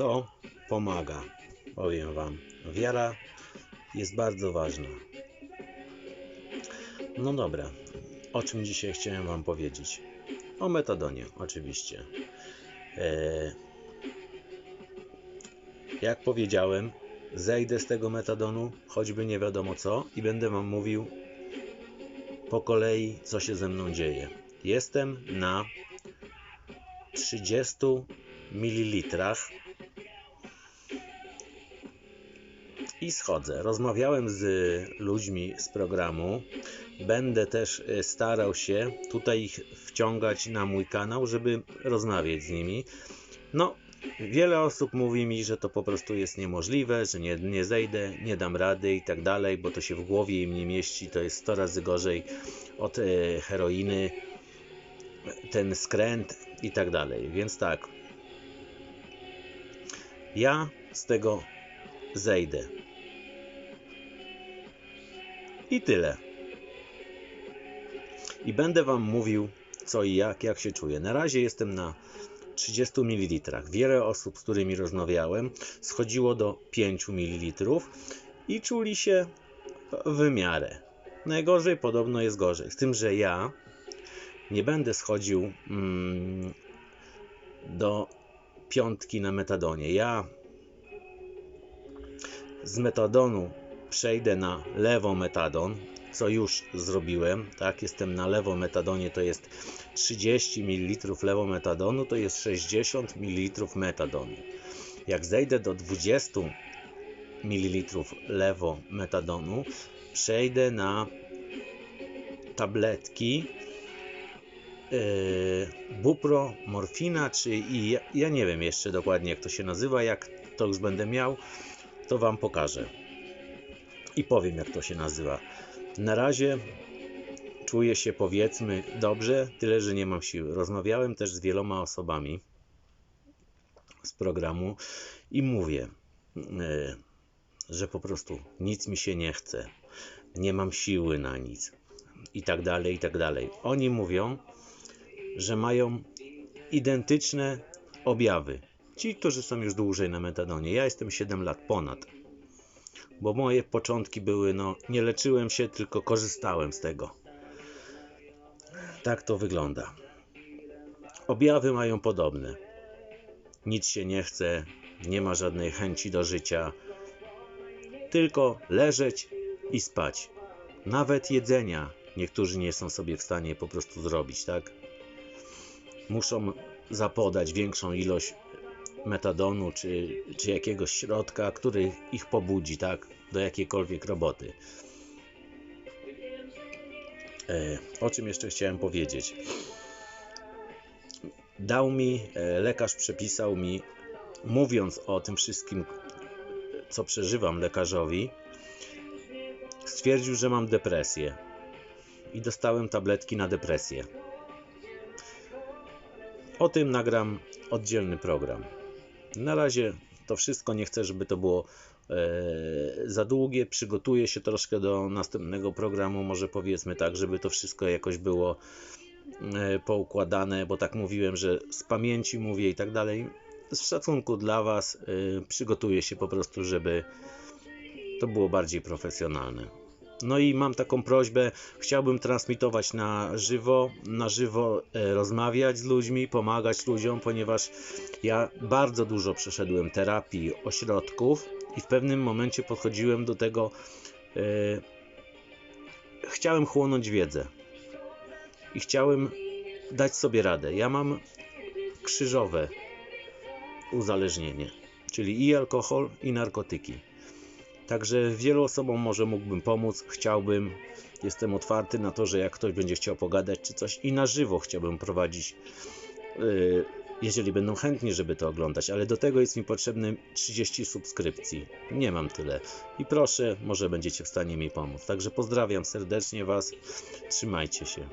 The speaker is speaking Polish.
to pomaga. Powiem Wam, wiara jest bardzo ważna. No dobra, o czym dzisiaj chciałem Wam powiedzieć? O metadonie, oczywiście. Eee, jak powiedziałem, zejdę z tego metadonu, choćby nie wiadomo co, i będę Wam mówił po kolei, co się ze mną dzieje. Jestem na 30 ml i schodzę. Rozmawiałem z ludźmi z programu. Będę też e, starał się tutaj ich wciągać na mój kanał, żeby rozmawiać z nimi. No, wiele osób mówi mi, że to po prostu jest niemożliwe, że nie, nie zejdę, nie dam rady i tak dalej, bo to się w głowie im nie mieści. To jest 100 razy gorzej od e, heroiny, ten skręt i tak dalej. Więc tak, ja z tego zejdę. I tyle. I będę Wam mówił, co i jak, jak się czuję. Na razie jestem na 30 ml. Wiele osób, z którymi rozmawiałem, schodziło do 5 ml i czuli się w miarę. Najgorzej podobno jest gorzej. Z tym, że ja nie będę schodził mm, do piątki na metadonie. Ja z metadonu przejdę na lewometadon, co już zrobiłem, tak, jestem na lewometadonie, to jest 30 ml lewometadonu, to jest 60 ml metadonu. Jak zejdę do 20 ml lewometadonu, przejdę na tabletki yy, bupromorfina, czy i ja, ja nie wiem jeszcze dokładnie jak to się nazywa, jak to już będę miał, to Wam pokażę i powiem jak to się nazywa. Na razie czuję się powiedzmy dobrze, tyle że nie mam siły. Rozmawiałem też z wieloma osobami z programu i mówię, e, że po prostu nic mi się nie chce, nie mam siły na nic i tak dalej, i tak dalej. Oni mówią, że mają identyczne objawy. Ci, którzy są już dłużej na metadonie. Ja jestem 7 lat ponad bo moje początki były, no, nie leczyłem się, tylko korzystałem z tego. Tak to wygląda. Objawy mają podobne. Nic się nie chce, nie ma żadnej chęci do życia, tylko leżeć i spać. Nawet jedzenia niektórzy nie są sobie w stanie po prostu zrobić, tak? Muszą zapodać większą ilość metadonu czy, czy jakiegoś środka, który ich pobudzi, tak, do jakiejkolwiek roboty. E, o czym jeszcze chciałem powiedzieć? Dał mi, e, lekarz przepisał mi, mówiąc o tym wszystkim, co przeżywam lekarzowi, stwierdził, że mam depresję i dostałem tabletki na depresję. O tym nagram oddzielny program. Na razie to wszystko nie chcę, żeby to było e, za długie. Przygotuję się troszkę do następnego programu, może powiedzmy tak, żeby to wszystko jakoś było e, poukładane, bo tak mówiłem, że z pamięci mówię i tak dalej. Z szacunku dla Was e, przygotuję się po prostu, żeby to było bardziej profesjonalne. No i mam taką prośbę, chciałbym transmitować na żywo, na żywo e, rozmawiać z ludźmi, pomagać ludziom, ponieważ ja bardzo dużo przeszedłem terapii, ośrodków i w pewnym momencie podchodziłem do tego, e, chciałem chłonąć wiedzę i chciałem dać sobie radę. Ja mam krzyżowe uzależnienie, czyli i alkohol, i narkotyki. Także wielu osobom może mógłbym pomóc, chciałbym. Jestem otwarty na to, że jak ktoś będzie chciał pogadać czy coś i na żywo chciałbym prowadzić, yy, jeżeli będą chętni, żeby to oglądać, ale do tego jest mi potrzebne 30 subskrypcji. Nie mam tyle. I proszę, może będziecie w stanie mi pomóc. Także pozdrawiam serdecznie Was. Trzymajcie się.